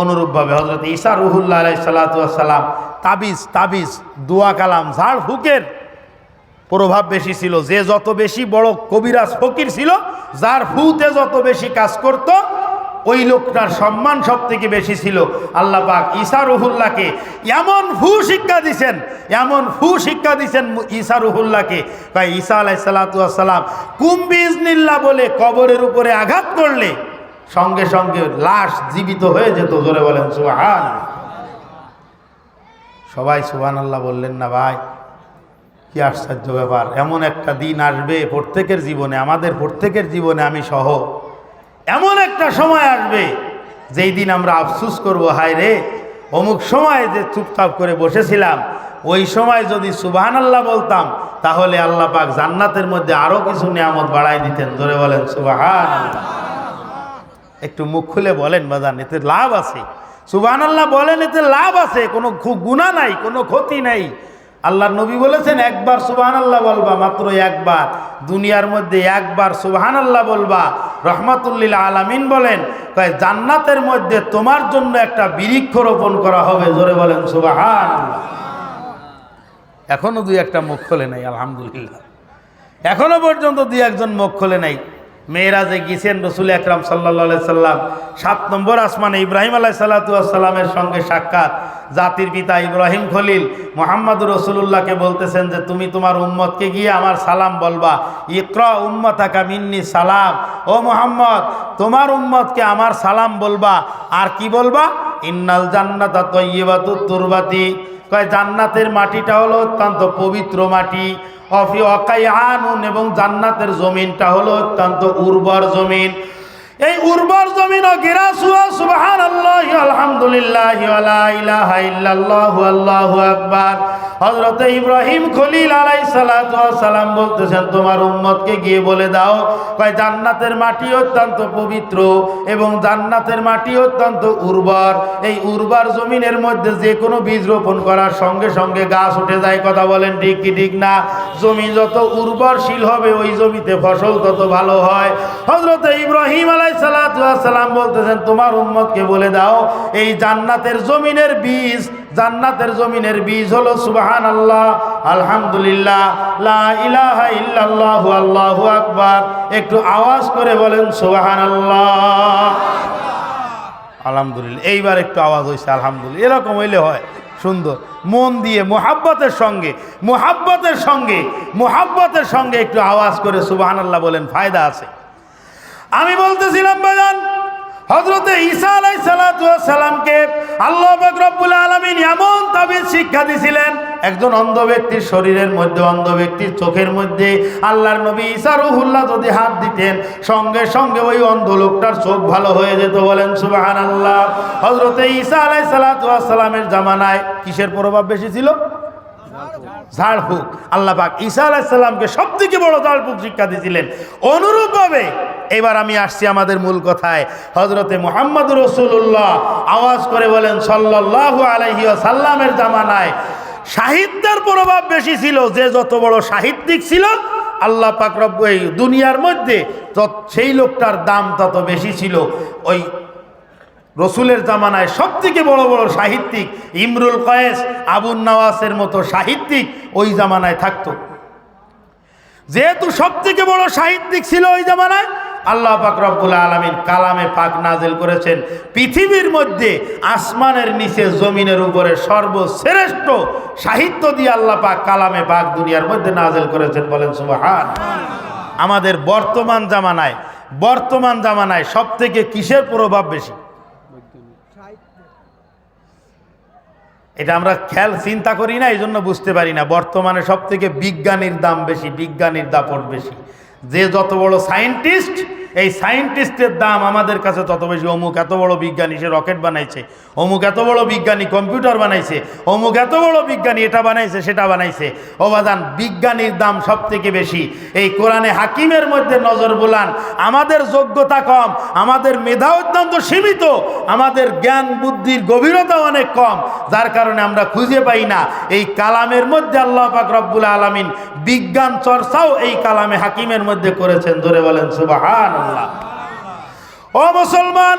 অনুরূপভাবে হজরত ঈসা রুহুল্লাহ আলাই সাল্লাম তাবিজ তাবিজ, দুয়া কালাম ঝাড় ফুকের প্রভাব বেশি ছিল, যে যত বেশি বড় কবিরাজ ফকির ছিল, যার ফুতে যত বেশি কাজ করত, ওই লোকটার সম্মান সব থেকে বেশি ছিল। আল্লাহ পাক ঈসা রুহুল্লাহকে এমন ফু শিক্ষা দিছেন, এমন ফু শিক্ষা দিছেন ঈসা রুহুল্লাহকে। কয় ঈসা আলাই সাল্লাম কুম্বিজনিল্লা বলে কবরের উপরে আঘাত করলে সঙ্গে সঙ্গে লাশ জীবিত হয়ে যেত, জোরে বলেন সুহান সবাই সুহান আল্লাহ বললেন, না ভাই, কি আশ্চর্য ব্যাপার, এমন একটা দিন আসবে প্রত্যেকের জীবনে, আমাদের প্রত্যেকের জীবনে আমি সহ। এমন একটা সময় আসবে, যেই দিন আমরা আফসুস করব, হায় রে, অমুক সময় যে চুপচাপ করে বসেছিলাম, ওই সময় যদি সুবাহান আল্লাহ বলতাম, তাহলে আল্লাহ পাক জান্নাতের মধ্যে আরও কিছু নিয়ামত বাড়াই দিতেন ধরে বলেন, সুবাহান একটু মুখ খুলে বলেন বাজান এতে লাভ আছে। সুবাহান আল্লাহ বলেন, এতে লাভ আছে। কোনো গুণা নাই, কোনো ক্ষতি নাই। আল্লাহ নবী বলেছেন, একবার সুবাহান আল্লাহ বলবা, মাত্র একবার। দুনিয়ার মধ্যে একবার সুবাহান আল্লাহ বলবা রহমাতুল্লিল আলামিন বলেন, কয়, জান্নাতের মধ্যে তোমার জন্য একটা বৃক্ষ রোপণ করা হবে। জোরে বলেন সুবাহান এখনও দুই একটা মুখ খোলে নাই, আলহামদুলিল্লাহ। এখনও পর্যন্ত দুই একজন মুখ খোলে নাই। মেয়েরা যে গিয়েছেন রসুল আকরাম সাল্লা সাল্লাম। সাত নম্বর আসমানে ইব্রাহিম আলাহ সাল্লাতামের সঙ্গে সাক্ষাৎ। জাতির পিতা ইব্রাহিম খলিল মোহাম্মদ রসুল্লাহকে বলতেছেন যে, তুমি তোমার উম্মতকে গিয়ে আমার সালাম বলবা। ইকরা উম্মতাকা মিন্নি সালাম। ও মোহাম্মদ, তোমার উম্মতকে আমার সালাম বলবা। আর কি বলবা? ইন্নাল জান্নাতা তৈবাতু তুরবাতি। কয়, জান্নাতের মাটিটা হলো অত্যন্ত পবিত্র মাটি। অফি অকাই আনুন এবং জান্নাতের জমিনটা হলো অত্যন্ত উর্বর জমিন। এই উর্বর জমিন ও গিরাসুয়া সুবহান আল্লাহ আলহামদুলিল্লাহ ইলাহা ইল্লাল্লাহু, আল্লাহু আকবার। হযরত ইব্রাহিম খলিল আলাইহিস সালাতু সালাম বলতেছেন, তোমার উম্মতকে গিয়ে বলে দাও, কয়, জান্নাতের মাটি অত্যন্ত পবিত্র এবং জান্নাতের মাটি অত্যন্ত উর্বর। এই উর্বর জমিনের মধ্যে যে কোনো বীজ রোপণ করার সঙ্গে সঙ্গে গাছ উঠে যায়। কথা বলেন, ঠিক কি, ঠিক না? জমি যত উর্বরশীল হবে, ওই জমিতে ফসল তত ভালো হয়। হজরত ইব্রাহিম আলাই সালাম বলতেছেন, তোমার উম্মতকে বলে দাও, এই জান্নাতের জমিনের বীজ, জান্নাতের জমিনের বীজ হলো সুবাহান আল্লাহ আলহামদুলিল্লাহ একটু আওয়াজ করে বলেন সুবাহান আল্লাহ আলহামদুলিল্লাহ, এইবার একটু আওয়াজ হয়েছে আলহামদুলিল্লাহ। এরকম হইলে হয়, সুন্দর। মন দিয়ে মোহাব্বতের সঙ্গে মোহাব্বতের সঙ্গে মোহাব্বতের সঙ্গে একটু আওয়াজ করে সুবাহান আল্লাহ বলেন, ফায়দা আছে। আমি বলতেছিলাম, বাজান হজরতে ঈসা আলাই সালামকে আল্লাহ রব্বুল আলমিন এমন তাবিজ শিক্ষা দিছিলেন, একজন অন্ধ ব্যক্তির শরীরের মধ্যে, অন্ধ ব্যক্তির চোখের মধ্যে আল্লাহর নবী ঈসা রুহুল্লাহ যদি হাত দিতেন, সঙ্গে সঙ্গে ওই অন্ধ লোকটার চোখ ভালো হয়ে যেত। বলেন সুবাহান আল্লাহ হজরতে ঈসা আলাই সালামের জামানায় কিসের প্রভাব বেশি ছিল? ঝাড়ফুঁক আল্লাহ পাক ঈসা আলাইসাল্লামকে সব থেকে বড় ঝাড়ফুঁক শিক্ষা দিয়েছিলেন। অনুরূপভাবে এবার আমি আসছি আমাদের মূল কথায়। হজরতে মোহাম্মদ রসুল্লাহ আওয়াজ করে বলেন সাল্লাহ আলহি সাল্লামের জামানায় সাহিত্যের প্রভাব বেশি ছিল, যে যত বড় সাহিত্যিক ছিল, আল্লাহ পাক এই দুনিয়ার মধ্যে সেই লোকটার দাম তত বেশি ছিল। ওই রসুলের জামানায় সব থেকে বড় বড় সাহিত্যিক ইমরুল কয়েস আবুল নওয়াসের মতো সাহিত্যিক ওই জামানায় থাকতো। যেহেতু সব থেকে বড় সাহিত্যিক ছিল ওই জামানায়, আল্লাহ পাক রব্বুল আলমিন কালামে পাক নাজেল করেছেন। পৃথিবীর মধ্যে আসমানের নিচে জমিনের উপরে সর্বশ্রেষ্ঠ সাহিত্য দিয়ে আল্লাহ পাক কালামে পাক দুনিয়ার মধ্যে নাজেল করেছেন বলেন সুবাহান। আমাদের বর্তমান জামানায় বর্তমান জামানায় সব থেকে কিসের প্রভাব বেশি? এটা আমরা খেয়াল, চিন্তা করি না এই জন্য বুঝতে পারি না। বর্তমানে সব থেকে বিজ্ঞানীর দাম বেশি, বিজ্ঞানীর দাপট বেশি। যে যত বড় সায়েন্টিস্ট এই সায়েন্টিস্টের দাম আমাদের কাছে তত বেশি। অমুক এত বড় বিজ্ঞানী, সে রকেট বানাইছে। অমুক এত বড় বিজ্ঞানী কম্পিউটার বানাইছে। অমুক এত বড় বিজ্ঞানী এটা বানাইছে, সেটা বানাইছে। ও বাজান, বিজ্ঞানীর দাম সব থেকে বেশি। এই কোরআনে হাকিমের মধ্যে নজর বোলান, আমাদের যোগ্যতা কম, আমাদের মেধা অত্যন্ত সীমিত, আমাদের জ্ঞান বুদ্ধির গভীরতা অনেক কম, যার কারণে আমরা খুঁজে পাই না। এই কালামের মধ্যে আল্লাহ পাক রব্বুল আলমিন বিজ্ঞান চর্চাও এই কালামে হাকিমের মধ্যে করেছেন। ধরে বলেন সুবাহান আল্লাহ ও মুসলমান,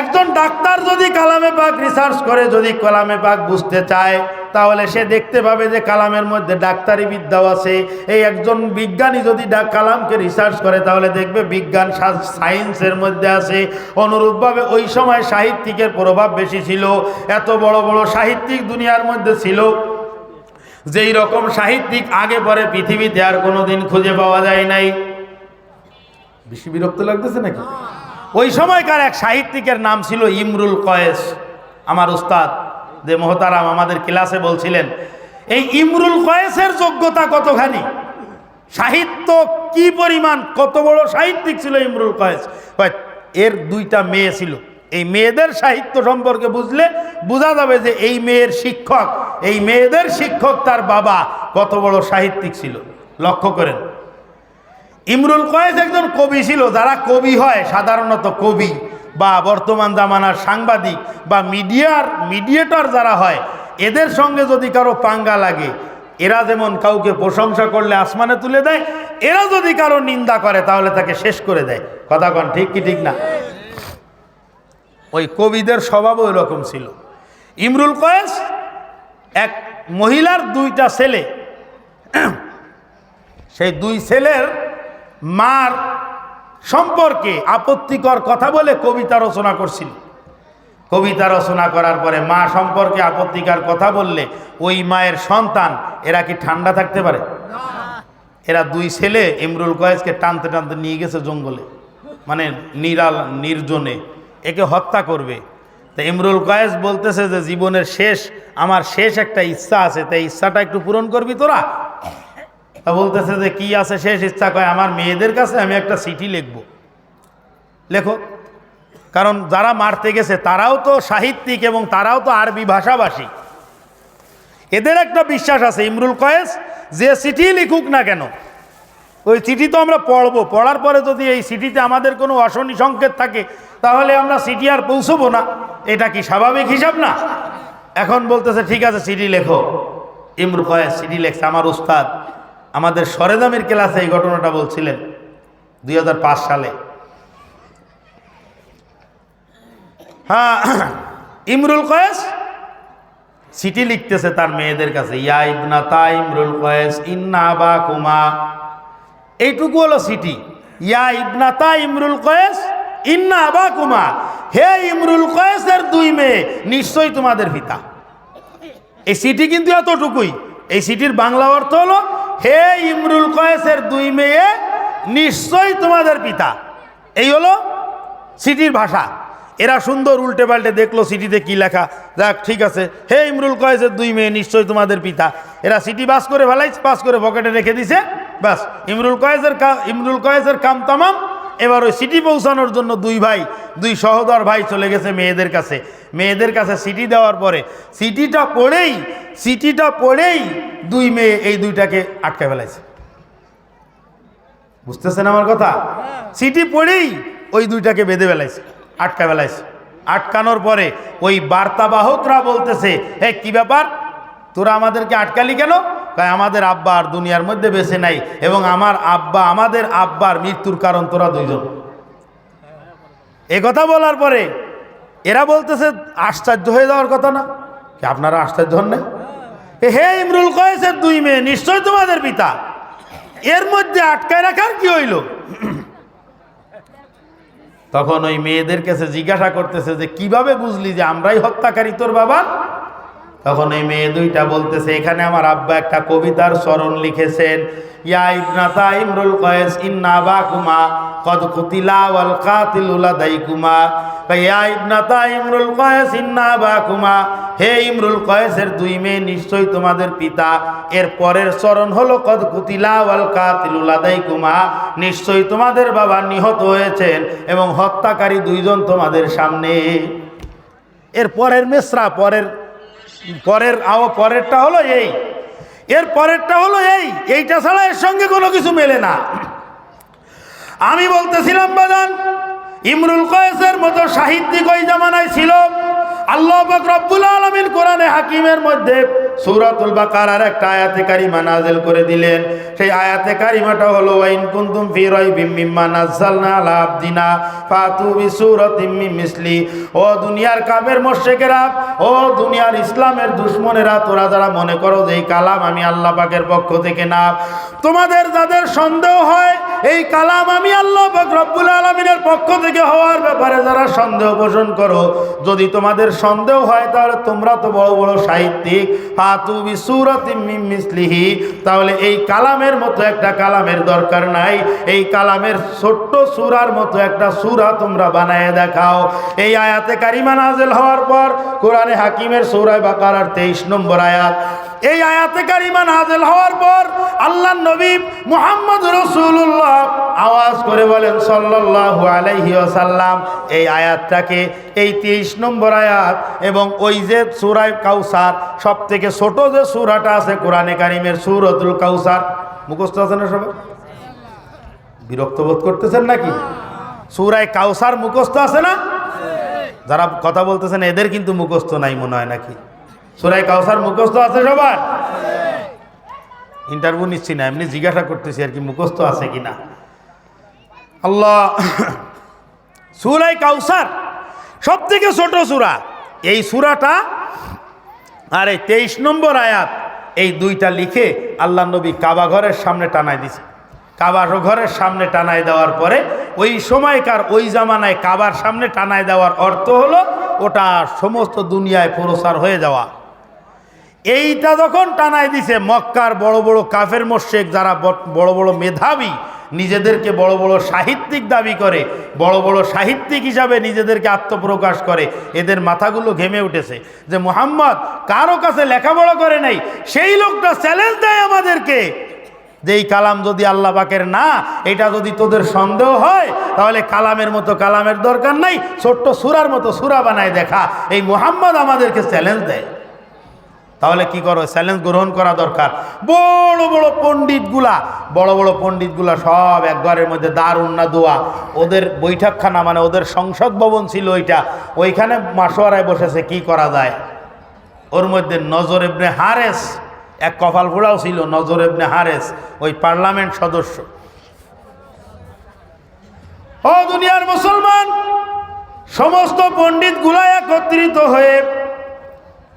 একজন ডাক্তার যদি কালামে পাক রিসার্চ করে, যদি কালামে পাক বুঝতে চায়, তাহলে সে দেখতে পাবে যে কালামের মধ্যে ডাক্তারি বিদ্যাও আছে। এই একজন বিজ্ঞানী যদি কালামকে রিসার্চ করে, তাহলে দেখবে বিজ্ঞান সায়েন্সের মধ্যে আছে। অনুরূপভাবে ওই সময় সাহিত্যিকের প্রভাব বেশি ছিল। এত বড় বড় সাহিত্যিক দুনিয়ার মধ্যে ছিল। যেই রকম সাহিত্যিক আগে পরে পৃথিবীতে আর কোনো দিন খুঁজে পাওয়া যায় নাই। বেশি বিরক্ত লাগতেছে নাকি? ওই সময়কার এক সাহিত্যিকের নাম ছিল ইমরুল কয়েস। আমার উস্তাদ যে মোহতারাম আমাদের ক্লাসে বলছিলেন এই ইমরুল কয়েসের যোগ্যতা কতখানি? সাহিত্য কি পরিমাণ? কত বড় সাহিত্যিক ছিল ইমরুল কয়েস? এর দুইটা মেয়ে ছিল। এই মেয়েদের সাহিত্য সম্পর্কে বুঝলে বোঝা যাবে যে এই মেয়ের শিক্ষক এই মেয়েদের শিক্ষক তার বাবা কত বড় সাহিত্যিক ছিল। লক্ষ্য করেন ইমরুল কয়েস একজন কবি ছিল, যারা কবি হয়, সাধারণত কবি বা বর্তমান জামানার সাংবাদিক বা মিডিয়ার, মিডিয়েটর যারা হয়, এদের সঙ্গে যদি কারও পাঙ্গা লাগে, এরা যেমন কাউকে প্রশংসা করলে আসমানে তুলে দেয়, এরা যদি কারও নিন্দা করে, তাহলে তাকে শেষ করে দেয়। কথা কন, ঠিক কি ঠিক না? ওই কবিদের স্বভাবও এরকম ছিল। ইমরুল কয়েস এক মহিলার দুইটা ছেলে। সেই দুই ছেলের মার সম্পর্কে আপত্তিকর কথা বলে কবিতা রচনা করছিল। কবিতা রচনা করার পরে মা সম্পর্কে আপত্তিকর কথা বললে ওই মায়ের সন্তান, এরা কি ঠান্ডা থাকতে পারে? এরা দুই ছেলে, ইমরুল কয়েজকে টানতে টানতে নিয়ে গেছে জঙ্গলে মানে নিরাল, নির্জনে, একে হত্যা করবে। তা ইমরুল কয়েস বলতেছে যে, জীবনের শেষ, আমার শেষ একটা ইচ্ছা আছে তাই ইচ্ছাটা একটু পূরণ করবি তোরা? বলতেছে যে, কি আছে শেষ ইচ্ছা? কয়, আমার মেয়েদের কাছে আমি একটা চিঠি লিখব। লেখো। কারণ যারা মারতে গেছে, তারাও তো সাহিত্যিক এবং তারাও তো আরবি ভাষাভাষী। এদের একটা বিশ্বাস আছে, ইমরুল কয়েস যে চিঠি লিখুক না কেন, ওই চিঠি তো আমরা পড়ব। পড়ার পরে যদি এই চিঠিতে আমাদের কোনো অশনি সংকেত থাকে, তাহলে আমরা চিঠি আর পৌঁছবো না। এটা কি স্বাভাবিক হিসাব না? এখন বলতেছে, ঠিক আছে, চিঠি লেখো। ইমরুল কয়েস চিঠি লেখছে, আমার উস্তাদ আমাদের সরেদামের ক্লাসে এই ঘটনাটা বলছিলেন দুই হাজার পাঁচ সালে। হ্যাঁ ইমরুল কয়েস চিঠি লিখতেছে তার মেয়েদের কাছে, ইয়া ইবনা তা ইমরুল কয়েস, ইন্না বা কুমা এইটুকু হলো চিঠি। ইয়া ইবনা তা ইমরুল কয়েস, ইন্না আবা কুমা হে ইমরুল কয়েসের দুই মেয়ে, নিশ্চয়ই তোমাদের পিতা। এই সিটি কিন্তু এতটুকুই। এই সিটির বাংলা অর্থ হলো হে ইমরুল কয়েসের দুই মেয়ে, নিশ্চয়ই তোমাদের পিতা। এই হলো সিটির ভাষা। এরা সুন্দর উল্টে পাল্টে দেখল সিটিতে কি লেখা। যাক, ঠিক আছে। হে ইমরুল কয়েসের দুই মেয়ে, নিশ্চয়ই তোমাদের পিতা। এরা সিটি বাস করে ফেলাইছে, পাস করে পকেটে রেখে দিছে। বাস, ইমরুল কয়েসের ইমরুল কয়েসের কাম তামাম এবার ওই সিটি পৌঁছানোর জন্য দুই ভাই, দুই সহদর ভাই চলে গেছে মেয়েদের কাছে। মেয়েদের কাছে সিটি দেওয়ার পরে সিটিটা পড়েই সিটিটা পড়েই দুই মেয়ে এই দুইটাকে আটকে ফেলাইছে। বুঝতেছেন আমার কথা? সিটি পড়েই ওই দুইটাকে বেঁধে ফেলাইছে, আটকা ফেলাইছে। আটকানোর পরে ওই বার্তাবাহকরা বলতেছে, হে, কি ব্যাপার? তোরা আমাদেরকে আটকালি কেন? কয় আমাদের আব্বা আর দুনিয়ার মধ্যে বেছে নাই এবং আমার আব্বা, আমাদের আব্বার মৃত্যুর কারণ তোরা দুইজন। এ কথা বলার পরে এরা বলতেছে, আশ্চর্য হয়ে যাওয়ার কথা না। কি আপনারা আশ্চর্য হন এ হে ইমরুল কয়েসের দুই মেয়ে নিশ্চয় তোমাদের পিতা। এর মধ্যে আটকায় রাখার কি হইল? তখন ওই মেয়েদের কাছে জিজ্ঞাসা করতেছে যে, কীভাবে বুঝলি যে আমরাই হত্যাকারী তোর বাবা? তখন এই মেয়ে দুইটা বলতেছে, এখানে আমার আব্বা একটা কবিতার স্মরণ লিখেছেন। ইয়া ইবনাতা ইমরুল কয়েস, ইন্না বাকুমা কদ কুতিলা ওয়াল কাতিলু লাদাইকুমা। ইয়া ইবনাতা ইমরুল কয়েস, ইন্না বাকুমা হে ইমরুল কয়েসের দুই মেয়ে, নিশ্চয়ই তোমাদের পিতা। এর পরের চরণ হলো, কদ কুতিলা ওয়াল কাতিলু লাদাইকুমা। নিশ্চয়ই তোমাদের বাবা নিহত হয়েছেন এবং হত্যাকারী দুইজন তোমাদের সামনে। এর পরের মেসরা, পরের পরের, আও পরেরটা হলো এই। এর পরেরটা হলো এই। এইটা ছাড়া এর সঙ্গে কোনো কিছু মেলে না। আমি বলতেছিলাম বাদান ইমরুল কয়েসের মতো সাহিত্যিক ওই জামানায় ছিল। আল্লাহ রব্বুল আলামিন কোরআনে হাকিমের মধ্যে সূরাতুল বাকারার একটা আয়াতে কারিমা নাযিল করে দিলেন। সেই আয়াতে কারিমাটা হলো ওয়াইন কুনতুম ফি রাইবিম মিম্মা নাযালনা আলা আবদিনা ফাতু বিসূরাতিম মিন মিসলি। ও দুনিয়ার কাফের মুশরিকেরা, ও দুনিয়ার ইসলামের দুশমনেরা, তোরা যারা মনে করো যে এই কালাম আমি আল্লাহ পাকের পক্ষ থেকে না, তোমাদের যাদের সন্দেহ হয় এই কালাম আমি আল্লাহ রব্বুল আলামিনের পক্ষ থেকে হওয়ার ব্যাপারে যারা সন্দেহ পোষণ করো, যদি তোমাদের সন্দেহ হয় তাহলে তোমরা তো বড় বড় সাহিত্যিক। ফাতু বিসুরাতিম মিন মিসলিহি। তাহলে এই কালামের মতো একটা কালামের দরকার নাই। এই কালামের ছোট্ট সূরার মতো একটা সূরা তোমরা বানায় দেখাও। এই আয়াতে কারিমা নাযিল হওয়ার পর কোরআনে হাকিমের সূরা বাকারার 23 নম্বর আয়াত এই আয়াতে কারিমা নাযিল হওয়ার পর আল্লাহ নবী মুহাম্মদ রাসূলুল্লাহ আওয়াজ করে বলেন সাল্লাল্লাহু আলাইহি ওয়াসাল্লাম, এই আয়াতটাকে এই 23 নম্বর আয়াত এবং ওই যে সুরায় কাউসার সব থেকে ছোট যে সূরাটা আছে কোরআনে কারিমের সূরাতুল কাউসার, মুখস্থ আছে না সবাই? বিরক্ত বোধ করতেছেন নাকি? সূরায় কাউসার মুখস্থ আছে না? যারা কথা বলতেছেন, এদের কিন্তু মুখস্থ নাই মনে হয় নাকি? সুরাই কাউসার মুখস্থ আছে সবার? ইন্টারভিউ নিচ্ছি না, এমনি জিজ্ঞাসা করতেছি আর কি মুখস্থ আছে কি না আল্লাহ সুরাই কাউসার সব থেকে ছোট সুরা। এই সুরাটা, আর এই তেইশ নম্বর আয়াত, এই দুইটা লিখে আল্লাহ নবী কাবা ঘরের সামনে টানায় দিছে। কাবা ঘরের সামনে টানায় দেওয়ার পরে, ওই সময়কার ওই জামানায় কাবার সামনে টানায় দেওয়ার অর্থ হলো, ওটা সমস্ত দুনিয়ায় প্রসার হয়ে যাওয়া। এইটা যখন টানায় দিছে, মক্কার বড় বড় কাফের মোশেক যারা বড় বড় মেধাবী, নিজেদেরকে বড় বড় সাহিত্যিক দাবি করে, বড় বড় সাহিত্যিক হিসাবে নিজেদেরকে আত্মপ্রকাশ করে, এদের মাথাগুলো ঘেমে উঠেছে যে, মোহাম্মদ, কারও কাছে লেখাপড়া করে নাই, সেই লোকটা চ্যালেঞ্জ দেয় আমাদেরকে। যে, এই কালাম যদি আল্লাহ পাকের না, এটা যদি তোদের সন্দেহ হয়, তাহলে কালামের মতো কালামের দরকার নাই, ছোট্ট সুরার মতো সুরা বানায় দেখা। এই মোহাম্মদ আমাদেরকে চ্যালেঞ্জ দেয়। তাহলে কি করো? চ্যালেঞ্জ গ্রহণ করা দরকার। বড় বড় পণ্ডিতগুলা, বড় বড় পণ্ডিতগুলা সব একবারের মধ্যে দারুণ না দোয়া। ওদের বৈঠকখানা মানে ওদের সংসদ ভবন ছিল ওইটা। ওইখানে মাসোয়ারায় বসেছে, কি করা যায়? ওর মধ্যে নজর এবনে হারেস, এক কপাল ফোড়াও ছিল, নজর এবনে হারেস, ওই পার্লামেন্ট সদস্য। ও দুনিয়ার মুসলমান, সমস্ত পণ্ডিতগুলা একত্রিত হয়ে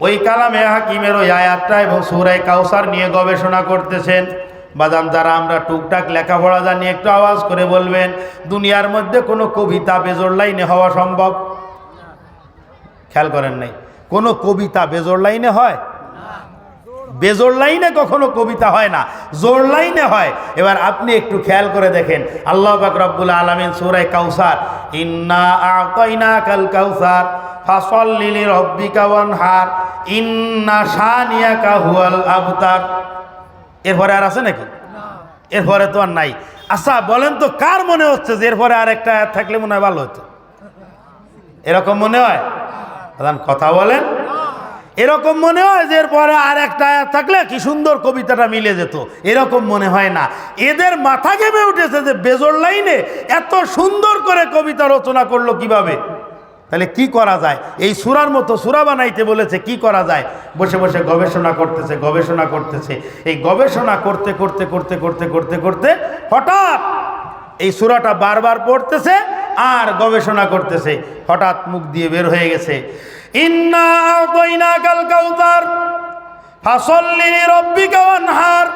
ওই কালামে হাকিমের ওই আয়াতটা এবং সুরাই কাউসার নিয়ে গবেষণা করতেছেন। বাদাম যারা আমরা টুকটাক লেখাপড়া জানি, একটু আওয়াজ করে বলবেন, দুনিয়ার মধ্যে কোনো কবিতা বেজোর লাইনে হওয়া সম্ভব? খেয়াল করেন নাই। কোনো কবিতা বেজোর লাইনে হয়? বেজোর লাইনে কখনো কবিতা হয় না জোর লাইনে হয়। এবার আপনি একটু খেয়াল করে দেখেন, আল্লাহ পাক রব্বুল আলমিন সুরাই কাউসার ইন্না কাল কাউসার ফাসল্লিলি রব্বিকা ওয়ানহার। এরপরে আর আছে নাকি? এরপরে তো আর নাই। আচ্ছা বলেন তো, কার মনে হচ্ছে যে এরপরে আর একটা থাকলে মনে হয় ভালো হতো? এরকম মনে হয়? প্রধান, কথা বলেন। এরকম মনে হয় যে এরপরে আর একটা থাকলে কি সুন্দর কবিতাটা মিলে যেত? এরকম মনে হয় না। এদের মাথা ঘেমে উঠেছে যে বেজর লাইনে এত সুন্দর করে কবিতা রচনা করল কীভাবে? তাহলে কি করা যায়? এই সুরার মতো সুরা বানাইতে বলেছে, কি করা যায়? বসে বসে গবেষণা করতেছে গবেষণা করতেছে। এই গবেষণা করতে করতে করতে করতে করতে করতে হঠাৎ এই সুরাটা বারবার পড়তেছে আর গবেষণা করতেছে। হঠাৎ মুখ দিয়ে বের হয়ে গেছে। ইন্না আতাইনাকাল কাউসার ফাসল্লি লিরাব্বিকা ওয়ানহার।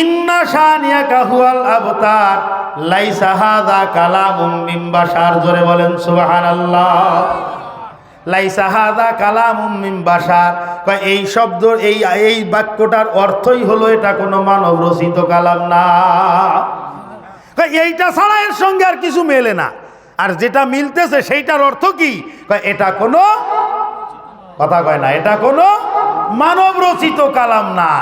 ইন্না শানিয়াকা হুয়াল আবতার বলেন এই শব্দ, এই এই বাক্যটার অর্থই হলো এটা কোনো মানব রচিত কালাম না। এইটা ছাড়া এর সঙ্গে আর কিছু মেলে না। আর যেটা মিলতেছে সেইটার অর্থ কি? এটা কোনো কথা কয় না, এটা কোনো মানব রচিত কালাম না।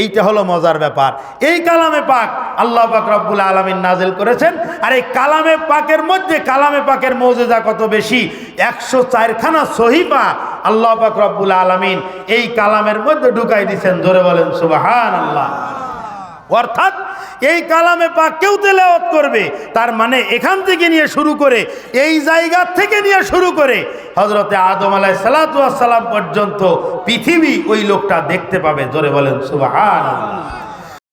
এইটা হলো মজার ব্যাপার। এই কালামে পাক আল্লাহ পাক রব্বুল আলমিন নাজেল করেছেন। আর এই কালামে পাকের মধ্যে কালামে পাকের মৌজেদা কত বেশি? একশো চারখানা সহিপা আল্লাহ পাক রব্বুল আলমিন এই কালামের মধ্যে ঢুকাই দিচ্ছেন ধরে বলেন সুবাহান আল্লাহ অর্থাৎ এই কালামে পাক কেউ তেলাওয়াত করবে, তার মানে এখান থেকে নিয়ে শুরু করে, এই জায়গা থেকে নিয়ে শুরু করে হজরতে আদম আলাই সালাতাম পর্যন্ত পৃথিবী ওই লোকটা দেখতে পাবে। জোরে বলেন সুবাহ